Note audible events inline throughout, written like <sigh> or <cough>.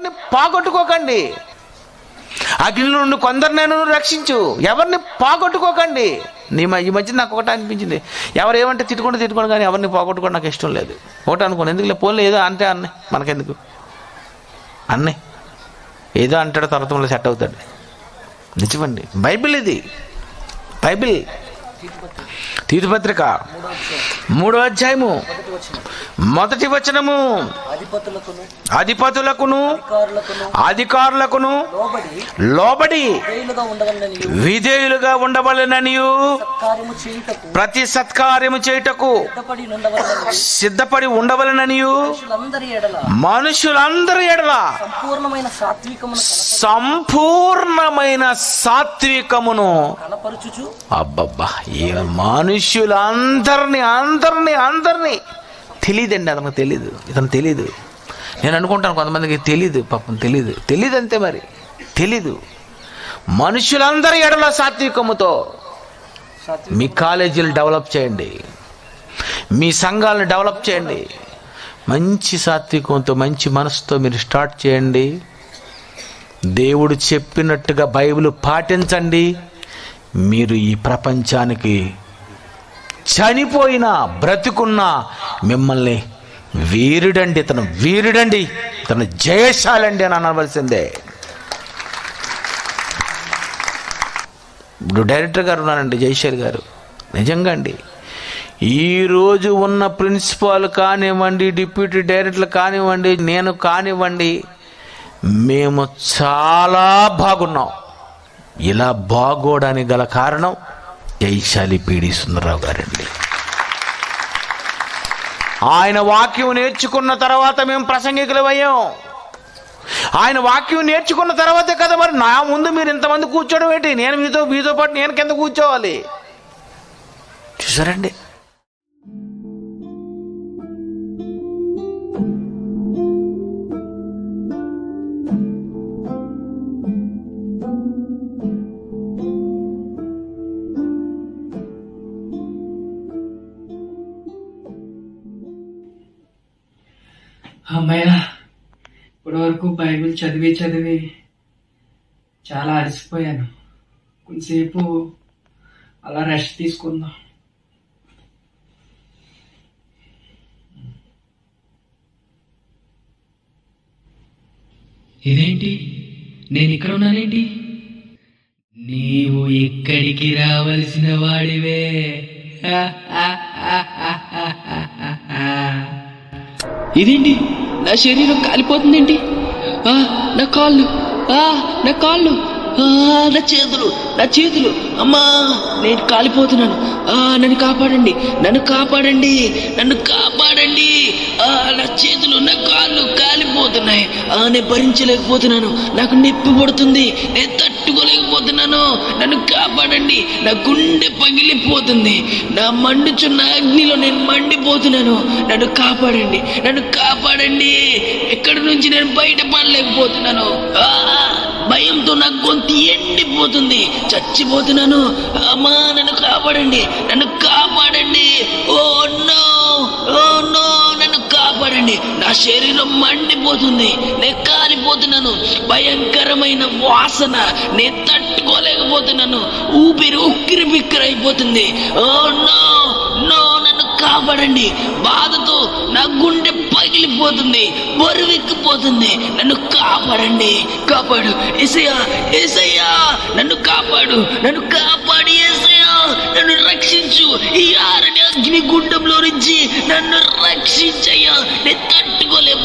ఎవరిని పాగొట్టుకోకండి. అగ్ని నుండి కొందరినైనా రక్షించు. ఎవరిని పోగొట్టుకోకండి. నీ ఈ మధ్య నాకు ఒకటి అనిపించింది. ఎవరు ఏమంటే తిట్టుకుంటే తిట్టుకోండి కానీ ఎవరిని పోగొట్టుకోవడం నాకు ఇష్టం లేదు. ఒకటి అనుకోండి ఎందుకు పోలే ఏదో అంటే అన్నీ. మనకెందుకు? అన్నీ. ఏదో అంటాడు తర్వాత సెట్ అవుతాడు. నిజమండి. బైబిల్ ఇది. బైబిల్ తీర్థపత్రిక మూడో అధ్యాయము. మొదటి వచనము. అధిపతులకును అధికారులకును లోబడి ఉండవలనని విధేయులుగా చేయుటకు ప్రతి సత్కార్యము చేయుటకు సిద్ధపడి ఉండవలనని మనుషులందరి ఎడల సంపూర్ణమైన సాత్వికమును అబ్బబ్బా ఈ మనుషులందరినీ అందరినీ అందరినీ. తెలియదండి అతనికి తెలీదు. ఇతను తెలీదు. నేను అనుకుంటాను కొంతమందికి తెలీదు పాపం తెలీదు. తెలీదు అంతే మరి. తెలీదు. మనుషులందరి ఎడల సాత్వికముతో మీ కాలేజీలు డెవలప్ చేయండి. మీ సంఘాలను డెవలప్ చేయండి. మంచి సాత్వికంతో మంచి మనసుతో మీరు స్టార్ట్ చేయండి. దేవుడు చెప్పినట్టుగా బైబిల్ పాటించండి. మీరు ఈ ప్రపంచానికి చనిపోయినా బ్రతికున్నా మిమ్మల్ని వీరుడండి ఇతను వీరుడండి ఇతను జయశాలండి అని అనవలసిందే. ఇప్పుడు డైరెక్టర్ గారు ఉన్నారండి జయశేర్ గారు. నిజంగా అండి. ఈరోజు ఉన్న ప్రిన్సిపాల్ కానివ్వండి డిప్యూటీ డైరెక్టర్లు కానివ్వండి నేను కానివ్వండి మేము చాలా బాగున్నాం. ఇలా బాగోడానికి గల కారణం జైశాలి పీడి సుందరరావు గారండి. ఆయన వాక్యం నేర్చుకున్న తర్వాత మేము ప్రసంగికులమయ్యాం. ఆయన వాక్యం నేర్చుకున్న తర్వాతే కదా మరి నా ముందు మీరు ఇంతమంది కూర్చోవడం ఏంటి? నేను మీతో మీతో పాటు నేను కింద కూర్చోవాలి. చూసారండి? అమ్మయ్య ఇప్పటి వరకు బైబిల్ చదివి చదివి చాలా అలసిపోయాను. కొంతసేపు అలా రెస్ట్ తీసుకుందాం. ఇదేంటి? నేను ఇక్కడ ఉన్నానేంటి? నీవు ఇక్కడికి రావలసిన వాడివే. <laughs> ఇదేంటి? నా శరీరం కాలిపోతుందేంటి? ఆ, నా కాళ్ళు. ఆ, నా కాళ్ళు. ఆ, నా చేతులు. నా చేతులు. అమ్మా నేను కాలిపోతున్నాను. ఆ, నన్ను కాపాడండి. నన్ను కాపాడండి. నన్ను కాపాడండి. ఆ, నా చేతులు నా కాళ్ళు కాలిపోతున్నాయి. ఆ, నేను భరించలేకపోతున్నాను. నాకు నొప్పి పడుతుంది నేను ఉన్నాను నన్ను కాపాడండి. నా గుండె పగిలిపోతుంది. నా మండుచున్న అగ్నిలో నేను మండిపోతున్నాను. నన్ను కాపాడండి. నన్ను కాపాడండి. ఎక్కడి నుంచి నేను బయటపడలేకపోతున్నాను. ఆ, భయంతో నా గొంతు ఎండిపోతుంది. చచ్చిపోతున్నాను. అమ్మా నన్ను కాపాడండి. నన్ను కాపాడండి. Oh no. Oh no. కాపాడండి. నా శరీరం మండిపోతుంది. నేను కాలిపోతున్నాను భయంకరమైన వాసన నేను తట్టుకోలేకపోతున్నాను. ఊపిరి ఉక్కిరి బిక్కిరి అయిపోతుంది. ఓ నో నన్ను బాధతో నా గుండె పగిలిపోతుంది బరువెక్కిపోతుంది. నన్ను కాపాడండి. కాపాడు. ఎసయ్యా ఎసయ్యా నన్ను కాపాడు. నన్ను కాపాడి ఎసయ్యా నన్ను రక్షించు. ఈ ఆరని అగ్ని గుండంలో నుంచి నన్ను రక్షించయ్యా. నేను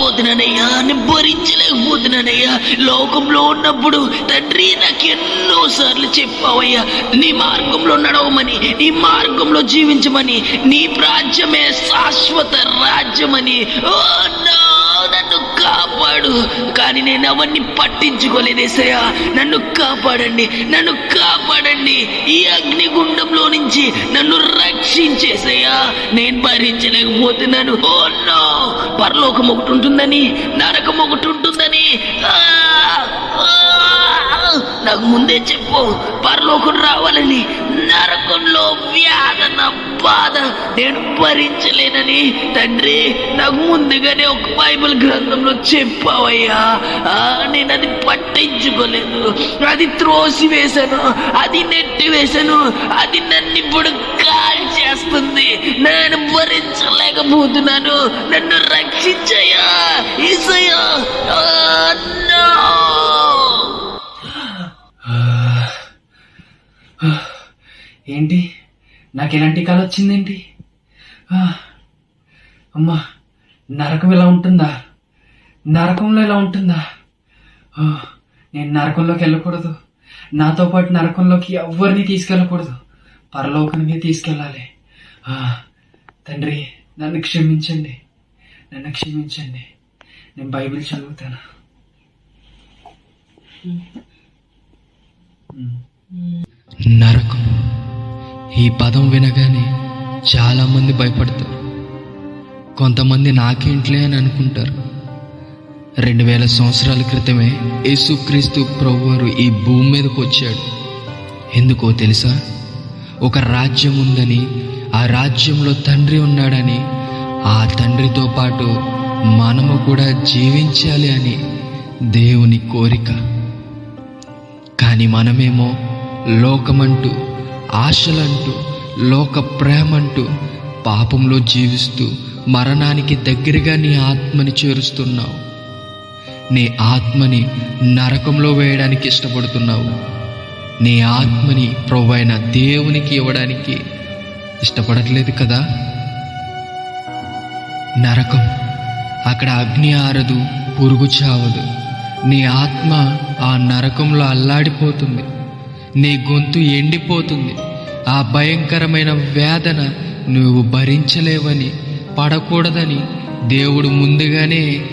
తట్టుకోలేకపోతున్నానయ్యా నేను భరించలేకపోతున్నానయ్యా లోకంలో ఉన్నప్పుడు తండ్రి నాకు ఎన్నో సార్లు చెప్పావయ్యా నీ మార్గంలో నడవమని నీ మార్గంలో జీవించమని నీ రాజ్యమే శాశ్వత రాజ్యమని. ఓ నా నన్ను కానీ నేను అవన్నీ పట్టించుకోలేదేసయ్యా నన్ను కాపాడండి నన్ను కాపాడండి. ఈ అగ్నిగుండంలో నుంచి నన్ను రక్షించేసయ్యా నేను భరించలేకపోతున్నాను. Oh no. పరలోకం ఒకటి ఉంటుందని నరకం ఒకటి ఉంటుందని. నాకు ముందే చెప్పు. పరలోకం రావాలని నరకంలో వ్యాధన బాధ నేను భరించలేనని తండ్రి నాకు ముందుగానే ఒక బైబిల్ గ్రంథంలో చెప్పావయ్యా. ఆ, నేను అది పట్టించుకోలేదు. అది త్రోసి వేశాను అది నెట్టి వేశాను అది నన్ను ఇప్పుడు కాల్ చేస్తుంది. నేను భరించలేకపోతున్నాను. నన్ను రక్షించయ్యా. ఇసయ్యా ఏంటి? నాకు ఎలాంటి కళ వచ్చిందేంటి అమ్మా నరకం ఇలా ఉంటుందా? నరకంలో ఇలా ఉంటుందా? నేను నరకంలోకి వెళ్ళకూడదు. నాతో పాటు నరకంలోకి ఎవరిని తీసుకెళ్ళకూడదు. పరలోకానికి తీసుకెళ్ళాలి. తండ్రి నన్ను క్షమించండి. నన్ను క్షమించండి. నేను బైబిల్ చదువుతాను. నరకం. ఈ పదం వినగానే చాలామంది భయపడతారు. కొంతమంది నాకేంట్లే అని అనుకుంటారు. రెండు వేల సంవత్సరాల క్రితమే యేసుక్రీస్తు ప్రభువారు ఈ భూమి మీదకి వచ్చాడు. ఎందుకో తెలుసా? ఒక రాజ్యం ఉందని ఆ రాజ్యంలో తండ్రి ఉన్నాడని ఆ తండ్రితో పాటు మనము కూడా జీవించాలి అని దేవుని కోరిక. కానీ మనమేమో లోకమంటూ ఆశలంటూ లోక ప్రేమంటూ పాపంలో జీవిస్తూ మరణానికి దగ్గరగా నీ ఆత్మని చేరుస్తున్నావు. నీ ఆత్మని నరకంలో వేయడానికి ఇష్టపడుతున్నావు. నీ ఆత్మని ప్రొవైన దేవునికి ఇవ్వడానికి ఇష్టపడట్లేదు కదా? నరకం అక్కడ అగ్ని ఆరదు పురుగు చావదు. నీ ఆత్మ ఆ నరకంలో అల్లాడిపోతుంది. నీ గొంతు ఎండిపోతుంది. ఆ భయంకరమైన వేదన నువ్వు భరించలేవని పడకూడదని దేవుడు ముందుగానే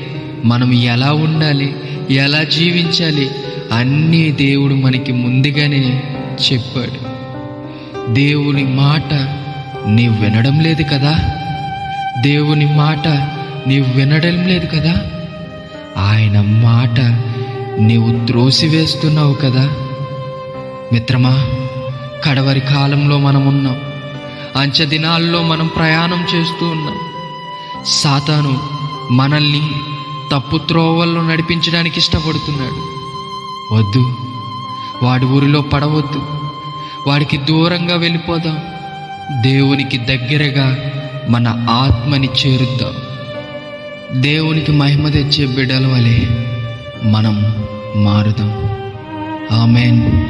మనం ఎలా ఉండాలి ఎలా జీవించాలి అన్నీ దేవుడు మనకి ముందుగానే చెప్పాడు. దేవుని మాట నీవు వినడం లేదు కదా? దేవుని మాట నీవు వినడం లేదు కదా? ఆయన మాట నీవు త్రోసివేస్తున్నావు కదా? మిత్రమా కడవరి కాలంలో మనం ఉన్నాం అంచె దినాల్లో మనం ప్రయాణం చేస్తూ ఉన్నాం. సాతాను మనల్ని తప్పు త్రోవల్లో నడిపించడానికి ఇష్టపడుతున్నాడు. వద్దు వాడి ఊరిలో పడవద్దు. వాడికి దూరంగా వెళ్ళిపోదాం. దేవునికి దగ్గరగా మన ఆత్మని చేరుద్దాం. దేవునికి మహిమ తెచ్చే బిడ్డల వలె మనం మారుదాం. ఆమెన్.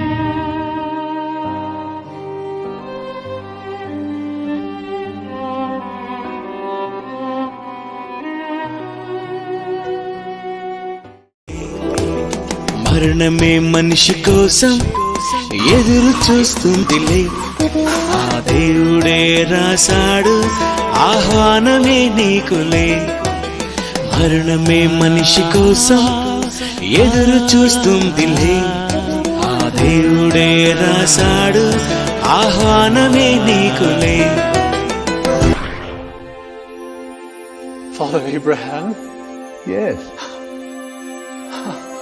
మరణమే మనిషి కోసం ఎదురు చూస్తుందిలే ఆ దేవుడే రాశాడు ఆహ్వానమే నీకులే మరణమే మనిషి కోసం ఎదురు చూస్తుందిలే ఆ దేవుడే రాశాడు ఆహ్వానమే నీకులే Father Abraham? Yes.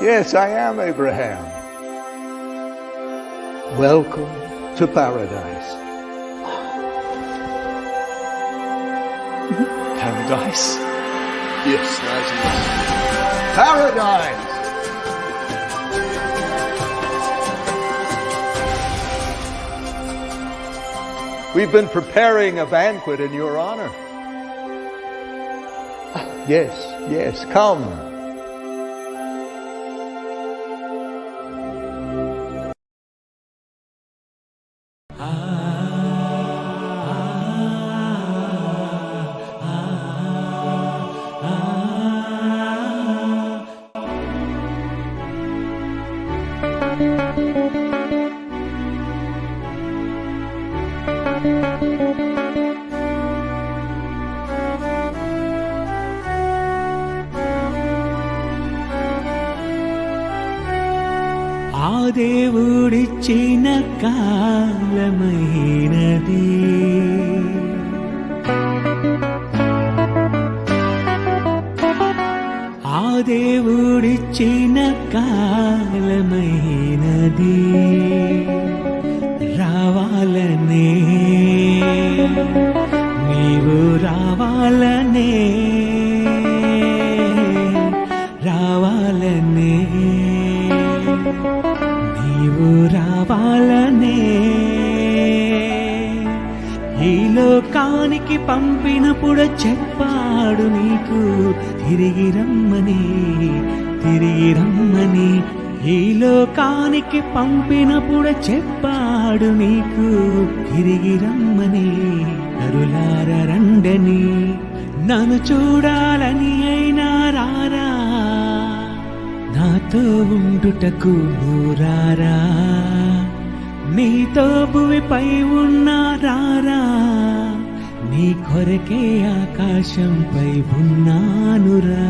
Yes, I am Abraham. Welcome to paradise. Paradise? Yes, Lazarus. Paradise! We've been preparing a banquet in your honor. Yes, yes, come. దేవుడిచ్చిన కాలమైనది. ఆ దేవుడిచ్చిన కాలమైనది. చెప్పాడు నీకు. తిరిగి రమ్మని తిరిగి రమ్మని. ఈ లోకానికి పంపినప్పుడు చెప్పాడు నీకు. తిరిగి రమ్మని కరులార రండని. నన్ను చూడాలని అయినా రారా? నాతో ఉండుటకు నూరారా? నీతో భూమిపై ఉన్నారారా నీ కొరకే ఆకాశంపై ఉన్నానురా.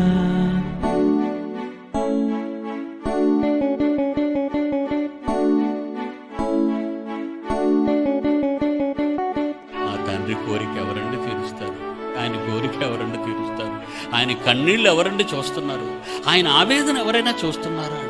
ఆ తండ్రి కోరిక ఎవరండి తీరుస్తారు? ఆయన కోరిక ఎవరండి తీరుస్తారు? ఆయన కన్నీళ్ళు ఎవరండి చూస్తున్నారు? ఆయన ఆవేదన ఎవరైనా చూస్తున్నారా?